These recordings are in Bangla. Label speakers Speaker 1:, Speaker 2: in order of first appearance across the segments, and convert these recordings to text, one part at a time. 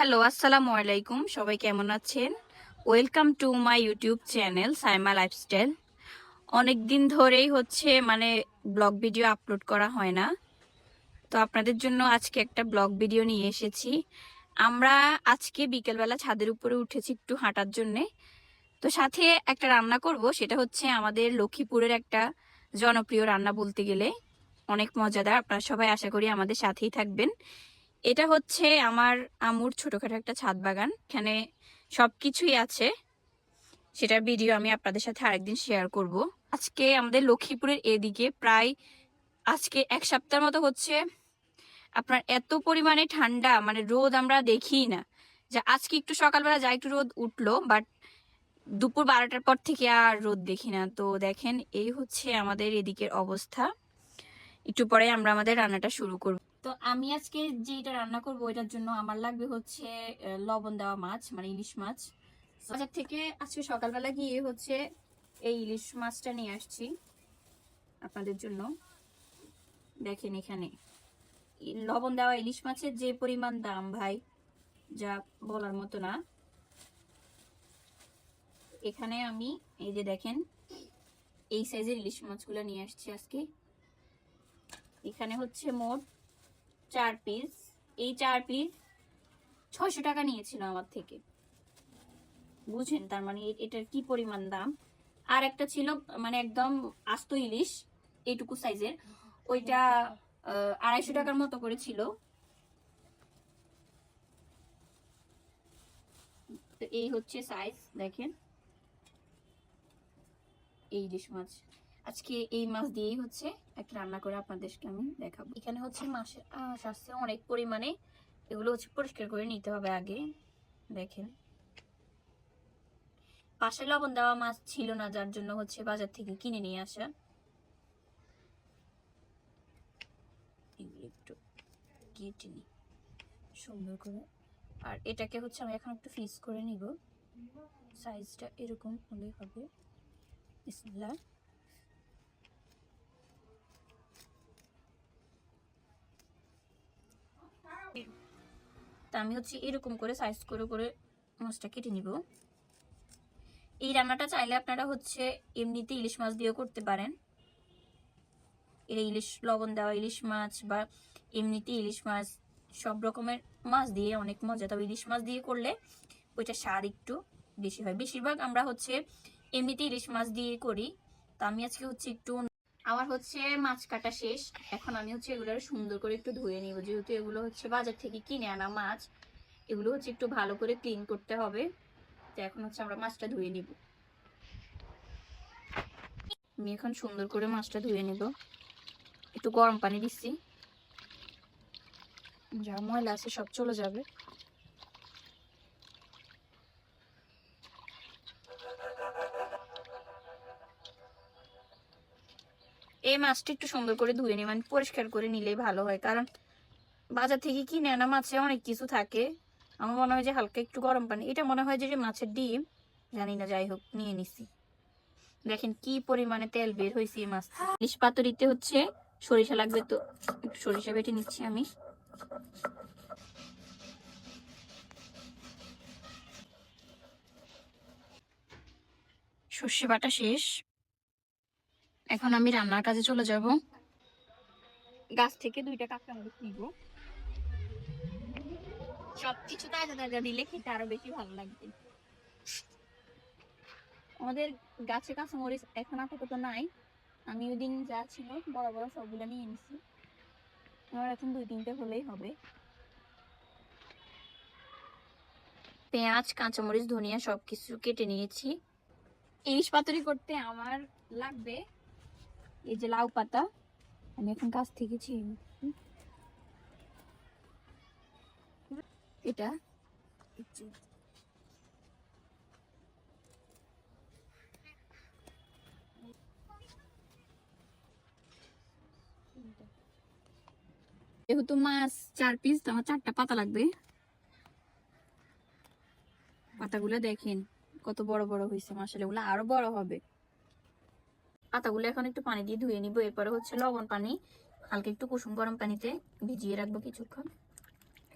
Speaker 1: হ্যালো, আসসালামু আলাইকুম। সবাই কেমন আছেন? Welcome to my YouTube channel Saima lifestyle অনেক দিন ধরেই হচ্ছে মানে ব্লগ ভিডিও আপলোড করা হয় না। তো আপনাদের জন্য আজকে একটা ব্লগ ভিডিও নিয়ে এসেছি। আমরা আজকে বিকেলবেলা ছাদের উপরে উঠেছি একটু হাঁটার জন্যে। তো সাথে একটা রান্না করব, সেটা হচ্ছে আমাদের লক্ষ্মীপুরের একটা জনপ্রিয় রান্না বলতে গেলে। অনেক মজাদার, আপনারা সবাই আশা করি আমাদের সাথেই থাকবেন। এটা হচ্ছে আমার আমুর ছোটখাটো একটা ছাদ বাগান। এখানে সব কিছুই আছে। সেটার ভিডিও আমি আপনাদের সাথে আরেকদিন শেয়ার করব। আজকে আমাদের লক্ষ্মীপুরের এদিকে প্রায় আজকে এক সপ্তাহের মতো হচ্ছে আপনার এত পরিমাণে ঠান্ডা মানে রোদ আমরা দেখি না। যা আজকে একটু সকালবেলা যা একটু রোদ উঠল বাট দুপুর বারোটার পর থেকে আর রোদ দেখি না। তো দেখেন, এই হচ্ছে আমাদের এদিকের অবস্থা। একটু পরে আমরা আমাদের রান্নাটা শুরু করব। তো আমি আজকে যেটা রান্না করব এটার জন্য আমার লাগবে হচ্ছে লবণ দেওয়া মাছ মানে ইলিশ মাছ। বাজার থেকে আজকে সকালবেলা গিয়ে হচ্ছে এই ইলিশ মাছটা নিয়ে আসছি আপনাদের জন্য। দেখেন এখানে। লবণ দেওয়া ইলিশ মাছের যে পরিমাণ দাম ভাই, যা বলার মতো না। এখানে আমি, এই যে দেখেন, এই সাইজের ইলিশ মাছগুলো নিয়ে আসছি আজকে। এখানে হচ্ছে মোট চার পিস এই চার পিস ছয়শো টাকা নিয়েছিল আমার থেকে। বুঝেন, তার মানে এটার কি পরিমাণ দাম? আর একটা ছিল মানে একদম আস্ত ইলিশ, এইটুকু সাইজের। ওইটা আড়াইশো টাকার মতো করে ছিল। তো এই হচ্ছে সাইজ দেখেন। এই ইলিশ মাছ। আজকে এই মাছ দিয়েই হচ্ছে একটা রান্না করে আপনাদেরকে আমি দেখাবো। এখানে হচ্ছে মাছের আসছে অনেক পরিমাণে। এগুলো হচ্ছে পরিষ্কার করে নিতে হবে আগে। দেখেন। পাশে লবণ দেওয়া মাছ ছিল না, যার জন্য হচ্ছে বাজার থেকে কিনে নিয়ে আসা। একটু কেটে নিই সুন্দর করে। আর এটাকে হচ্ছে আমি এখন একটু ফিস করে নিব। সাইজটা এরকম হলে হবে। বিসমিল্লাহ। তা আমি হচ্ছে এরকম করে সাইজ করে করে মাছটা কেটে নিব। এই রান্নাটা চাইলে আপনারা হচ্ছে এমনিতে ইলিশ মাছ দিয়েও করতে পারেন। এর ইলিশ, লবণ দেওয়া ইলিশ মাছ বা এমনিতে ইলিশ মাছ, সব রকমের মাছ দিয়ে অনেক মজা। তবে ইলিশ মাছ দিয়ে করলে ওইটা স্বাদ একটু বেশি হয়। বেশিরভাগ আমরা হচ্ছে এমনিতে ইলিশ মাছ দিয়ে করি। তা আমি আজকে হচ্ছে একটু আমার হচ্ছে মাছ কাটা শেষ। এখন আমি হচ্ছে এগুলো সুন্দর করে একটু ধুয়ে নিব। যেহেতু এগুলো হচ্ছে বাজার থেকে কিনে আনা মাছ, এগুলো হচ্ছে একটু ভালো করে ক্লিন করতে হবে। তো এখন হচ্ছে আমরা মাছটা ধুয়ে নিব। আমি এখন সুন্দর করে মাছটা ধুয়ে নিব। একটু গরম পানি দিচ্ছি। যা ময়লা আছে সব চলে যাবে। এই মাছটা একটু সুন্দর করে ধুয়ে নিই মানে পরিষ্কার করে নিলেই ভালো হয়। কারণ বাজার থেকে কিনে আনা মাছে অনেক কিছু থাকে। আমার মনে হয় যে হালকা একটু গরম পানি। এটা মনে হয় যে মাছের ডিম, জানি না, যাই হোক, নিয়ে নিছি। দেখেন কি পরিমাণে তেল বের হয়েছে এই মাছ। ইলিশ পাতুরিতে হচ্ছে সরিষা লাগবে তো, একটু সরিষা বেটে নিচ্ছি আমি। সর্ষে বাটা শেষ। এখন আমি রান্নার কাজে চলে যাব। গাছ থেকে দুইটা কাঁচা মরিচ নিব। সবকিছু তাজা তাজা দিলে খেতে আরও বেশি ভালো লাগবে। আমাদের গাছে কাঁচা মরিচ এখন আপাতত নাই। আমি ওই দিন যা ছিল বড় বড় সবগুলো নিয়ে এনেছি আমার এখন দুই তিনটে হলেই হবে। পেঁয়াজ কাঁচামরিচ ধনিয়া সবকিছু কেটে নিয়েছি। ইলিশ পাতুরি করতে আমার লাগবে। এই যে লাউ পাতা, আমি এখন গাছ থেকে নিচ্ছি। এটা যেহেতু মাছ চার পিস তো আমার চারটা পাতা লাগবে পাতাগুলো দেখেন, কত বড় বড় হয়েছে মাসালে এগুলো আরও বড় হবে পাতাগুলো এখন একটু পানি দিয়ে ধুয়ে নিব। এরপরে হচ্ছে লবণ পানি হালকা একটু কুসুম গরম পানিতে ভিজিয়ে রাখব কিছুক্ষণ।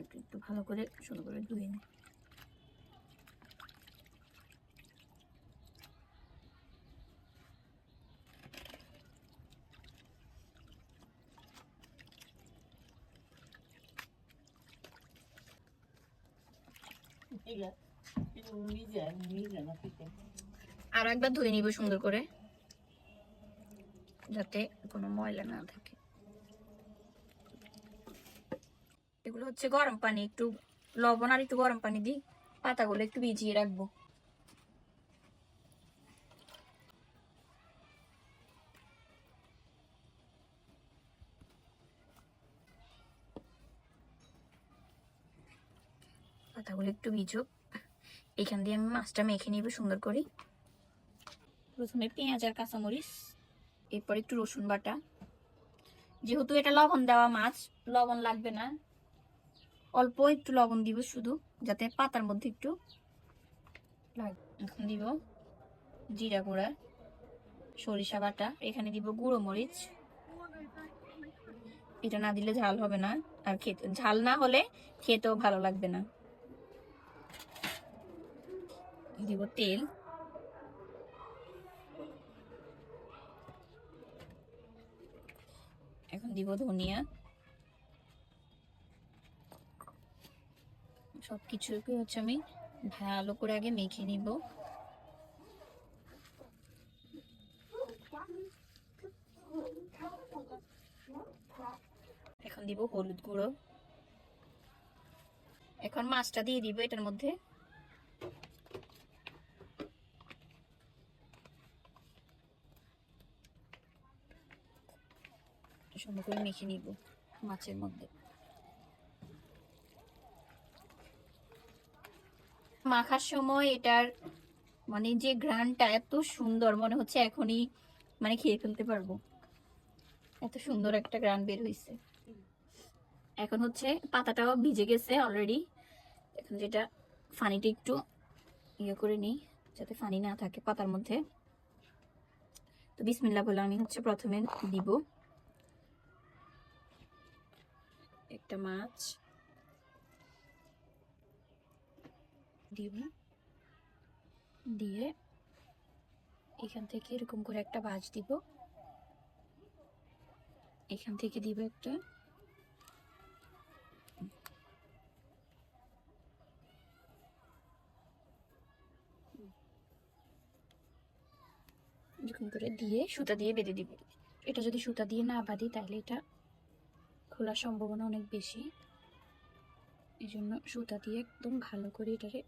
Speaker 1: একটু একটু ভালো করে সুন্দর করে ধুয়ে নিই আর একবার ধুয়ে নিব সুন্দর করে। যাতে কোনো ময়লা না থাকে। এগুলো হচ্ছে গরম পানি, একটু লবণ আর একটু গরম পানি দিই, পাতাগুলো একটু ভিজিয়ে রাখব। পাতাগুলো একটু ভিজুক। এখান দিয়ে আমি মাছটা মেখে নিব সুন্দর করে। প্রথমে পেঁয়াজ আর কাঁচামরিচ। এরপর একটু রসুন বাটা। যেহেতু এটা লবণ দেওয়া মাছ, লবণ লাগবে না। অল্প একটু লবণ দিব শুধু, যাতে পাতার মধ্যে একটু দিব জিরা গুঁড়া, সরিষা বাটা, এখানে দিব গুঁড়ো মরিচ। এটা না দিলে ঝাল হবে না, আর খেতে ঝাল না হলে খেতেও ভালো লাগবে না। দিব তেল। দিব ধনিয়া। সব কিছুকে হচ্ছে আমি ভালো করে আগে মেখে নিব। এখন দিব হলুদ গুঁড়ো। এখন মাছটা দিয়ে দিব এটার মধ্যে। সুন্দর করে মেখে নিব মাছের মধ্যে। মাখার সময় এটার মানে যে গ্রানটা এত সুন্দর মনে হচ্ছে এখনই মানে খেয়ে ফেলতে পারব। এত সুন্দর একটা গ্রান বের হয়েছে এখন হচ্ছে পাতাটাও ভিজে গেছে অলরেডি এখন যেটা ফানিটা একটু ইয়ে করে নিই, যাতে ফানি না থাকে পাতার মধ্যে। তো বিসমিল্লা বলে আমি হচ্ছে প্রথমে দিব। একটা মাছ। দিব দিয়ে এখান থেকে এরকম করে একটা ভাজ দিব। এখান থেকে দিব একটা এরকম করে দিয়ে সুতা দিয়ে বেঁধে দিব। এটা যদি সুতা দিয়ে না বাঁধি তাহলে এটা খোলার সম্ভাবনা অনেক বেশি। এই জন্য সুতা দিয়ে একদম ভালো করে এটাকে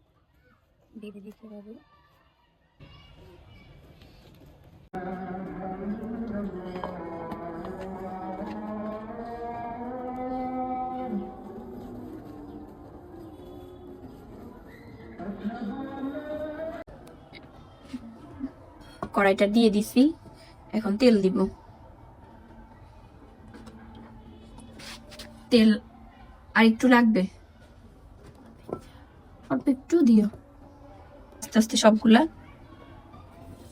Speaker 1: বেঁধে দিতে হবে। কড়াইটা দিয়ে দিছি, এখন তেল দিব। তেল আর একটু লাগবে। অল্প একটু দিও। আস্তে আস্তে সবগুলা।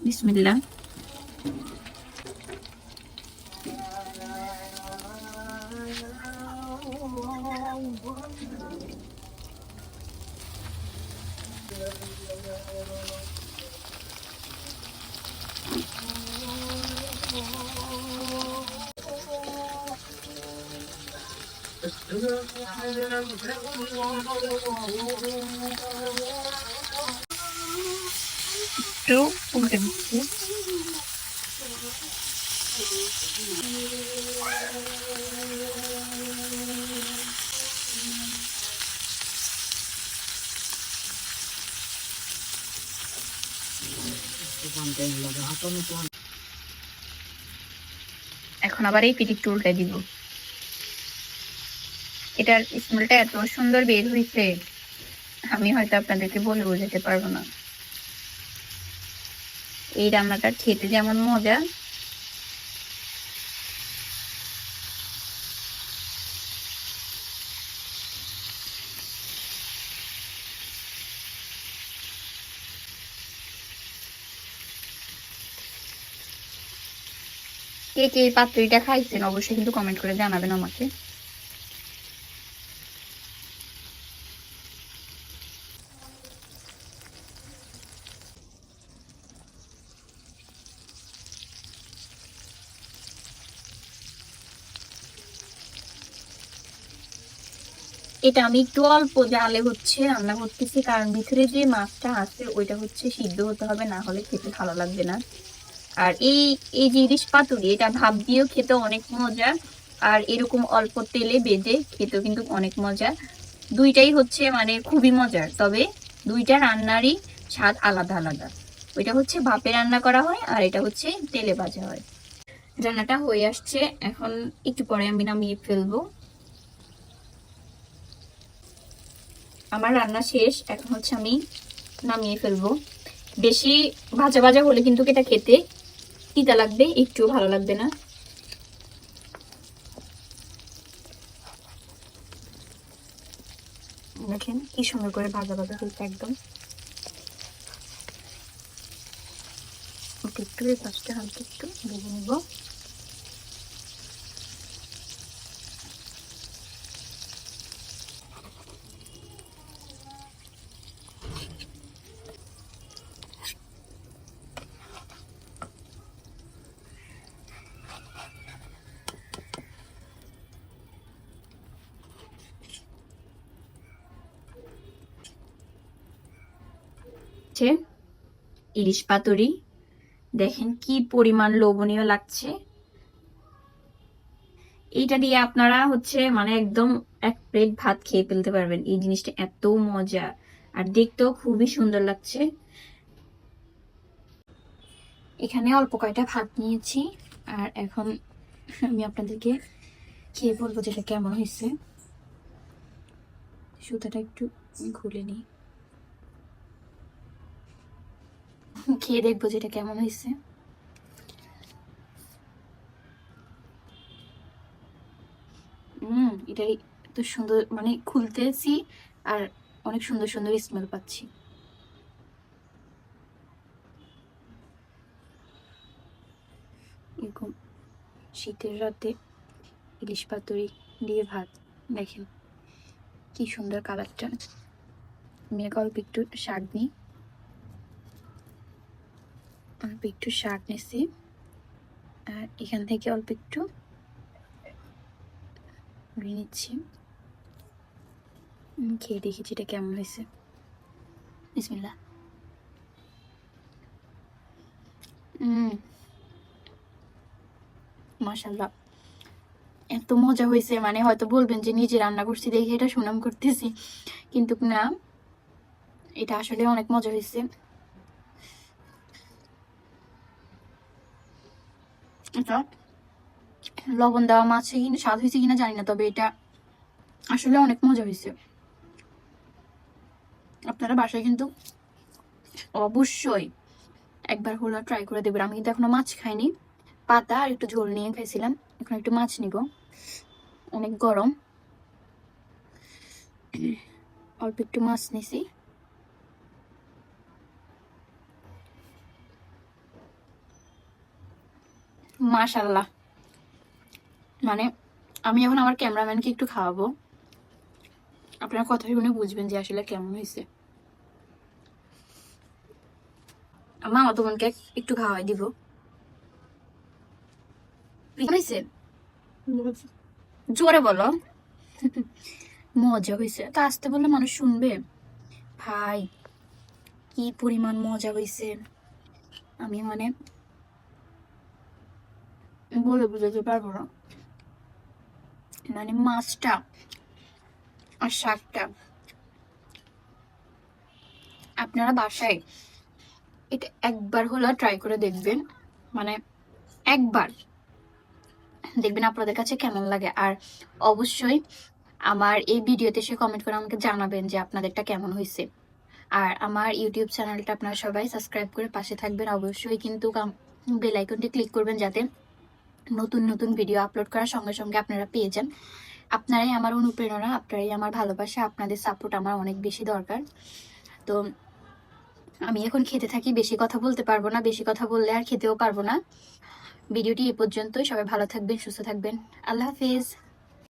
Speaker 1: বিসমিল্লা এখন আবার এই পিটি একটু উল্টে দিব? এটার স্মেলটা এত সুন্দর বের হয়েছে, আমি হয়তো আপনাদেরকে বলে বোঝাতে পারব না। এই রান্নাটা খেতে যেমন মজা। কে কে পাত্রটা খাইছেন অবশ্যই কিন্তু কমেন্ট করে জানাবেন আমাকে। এটা আমি একটু অল্প জালে হচ্ছে রান্না করতেছি। কারণ ভিতরে যে মাছটা আছে, ওইটা হচ্ছে সিদ্ধ হতে হবে, না হলে খেতে ভালো লাগবে না। আর এই এই যে ইলিশ পাতুরি, এটা ভাব দিয়েও খেতে অনেক মজা। আর এরকম অল্প তেলে বেঁধে খেতেও কিন্তু অনেক মজা। দুইটাই হচ্ছে মানে খুবই মজার, তবে দুইটা রান্নারই স্বাদ আলাদা আলাদা। ওইটা হচ্ছে ভাপে রান্না করা হয়, আর এটা হচ্ছে তেলে ভাজা হয়। রান্নাটা হয়ে আসছে, এখন একটু পরে আমি নামিয়ে ফেলব। আমার রান্না শেষ, এখন হচ্ছে আমি নামিয়ে ফেলব। বেশি ভাজা ভাজা হলে কিন্তু এটা খেতে তিতা লাগবে একটু ভালো লাগবে না। দেখেন কি সুন্দর করে ভাজা ভাজা হয়েছে একদম। একটু পাশটা হালকা একটু ভেজে নেব। হচ্ছে ইলিশ পাতুরি। দেখেন কি পরিমাণ লোভনীয় লাগছে। এইটা দিয়ে আপনারা হচ্ছে মানে একদম এক প্লেট ভাত খেয়ে ফেলতে পারবেন। এই জিনিসটা এত মজা। আর দেখতেও খুবই সুন্দর লাগছে। এখানে অল্প কয়টা ভাত নিয়েছি। আর এখন আমি আপনাদেরকে খেয়ে বলব যেটা কেমন হয়েছে। সুতাটা একটু খুলে নিই। খেয়ে দেখব যেটা কেমন হয়েছে। হুম, এটাই এত সুন্দর মানে খুলতেছি আর অনেক সুন্দর সুন্দর স্মেল পাচ্ছি। এরকম শীতের রাতে ইলিশ পাতুরি দিয়ে ভাত, দেখেন কি সুন্দর কালারটা আমি অল্প একটু শাক নিই। অল্প একটু শাক নিছি। আর এখান থেকে অল্প একটু নিচ্ছি। খেয়ে দেখেছি এটা কেমন হয়েছে। বিসমিল্লাহ। হুম মাশাল্লাহ এত মজা হয়েছে মানে হয়তো বলবেন যে নিজে রান্না করছি দেখে এটা সুনাম করতেছি। কিন্তু না, এটা আসলে অনেক মজা হয়েছে। লবণ দেওয়া মাছে কিনা, স্বাদ হয়েছে কিনা জানি না, তবে এটা আসলে অনেক মজা হয়েছে। আপনারা বাসায় কিন্তু অবশ্যই একবার হলো ট্রাই করে দেবেন আমি কিন্তু এখনও মাছ খাইনি। পাতা আর একটু ঝোল নিয়ে খাইছিলাম। এখন একটু মাছ নিব। অনেক গরম। অল্প একটু মাছ নিছি। মাশাল্লাহ মানে আমি এখন আমার ক্যামেরাম্যানকে একটু খাওয়াবো। আপনারা কথা শুনে বুঝবেন যে আসলে কেমন হয়েছে। আমার মতো বোনকে একটু খাওয়াই দিব। হয়েছে? জোরে বলো। মজা হয়েছে। তা আসতে বললে মানুষ শুনবে। ভাই, কি পরিমাণ মজা হয়েছে। আমি মানে বলে বুঝাতে পারব না। মানে মাছটা আর শাকটা। আপনারা বাসায় এটা একবার হলো ট্রাই করে দেখবেন। মানে একবার। দেখবেন আপনাদের কাছে কেমন লাগে। আর অবশ্যই আমার এই ভিডিওতে সে কমেন্ট করে আমাকে জানাবেন যে আপনাদেরটা কেমন হয়েছে। আর আমার ইউটিউব চ্যানেলটা আপনারা সবাই সাবস্ক্রাইব করে পাশে থাকবেন। অবশ্যই কিন্তু বেল আইকনটি ক্লিক করবেন যাতে নতুন নতুন ভিডিও আপলোড করার সঙ্গে সঙ্গে আপনারা পেয়ে যান। আপনারাই আমার অনুপ্রেরণা, আপনারাই আমার ভালোবাসা, আপনাদের সাপোর্ট আমার অনেক বেশি দরকার। তো আমি এখন খেতে থাকি, বেশি কথা বলতে পারব না, বেশি কথা বললে আর খেতেও পারব না। ভিডিওটি এ পর্যন্তই, সবাই ভালো থাকবেন, সুস্থ থাকবেন। আল্লাহ হাফিজ।